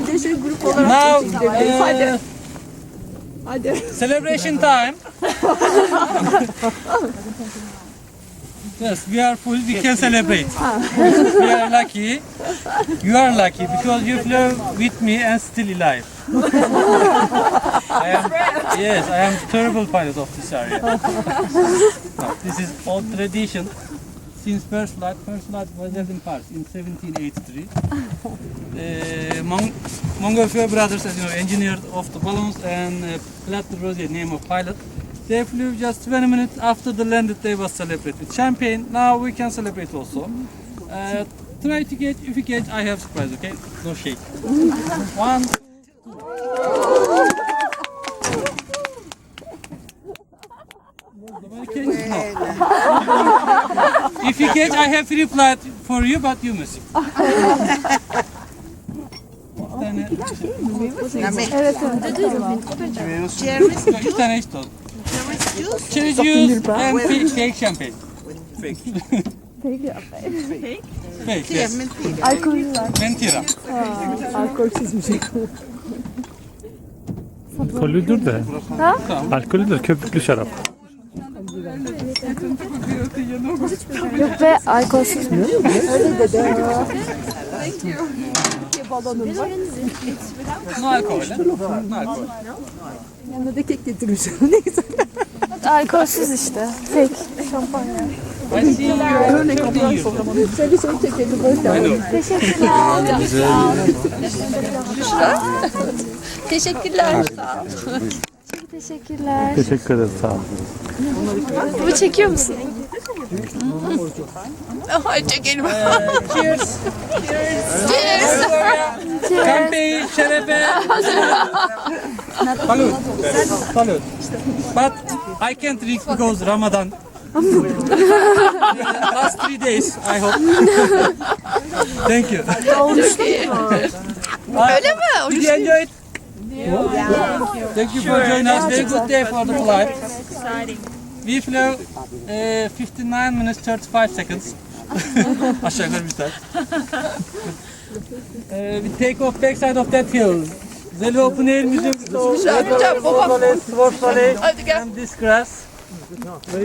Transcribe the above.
Bir de şey grup olarak Now, çekilebiliriz. Hadi. uh, Hadi. celebration time. yes, we are full. We can celebrate. we are lucky. You are lucky because you flew with me and still alive. I am, yes, I am terrible pilot of this area. No, this is old tradition. Since first flight, first flight was held in Paris in 1783. Uh, Mon- Montgolfier brothers, as you know, engineer of the balloons and uh, Plat de Rosier, name of pilot. They flew just 20 minutes after the landed. They was celebrated with champagne. Now we can celebrate also. Uh, try to get, if you get, I have surprise. Okay, no shake. One. If you get, I have free flight for you, but you must. Bir tane, üç tane işte oldu. Cherry juice and fake, fake champagne. Fake. Fake, yes. Alkollüler. Mentira. Alkolsüz şey. Alkollüdür de. Alkollüdür, köpüklü şarap. Yok be alkolsüz mü? Balonum var. No eh? No alcohol. Yanına da kek getirmiş. ne güzel. Alkolsüz işte. Fake. Şampanya. I see you are 30 years old. Şöyle şey çekelim böyle. I know. Teşekkürler. Teşekkürler. Teşekkür ederiz, sağ olun. Bu çekiyor musun? Ay çekelim. Cheers. Champagne, şerefe. Salud. Salud. But I can't drink because Ramadan. Last three days, I hope. Thank you. Öyle mi? Did you enjoy it? Thank you for joining us. Very good day for the flight. We flew uh, 59 minutes 35 seconds. Aşağı yukarı bir saat. Uh, we take off backside of that hill. Zeli Open Air Museum. Babam. Sword Valley, Sword Valley, Hadi gel. and this grass.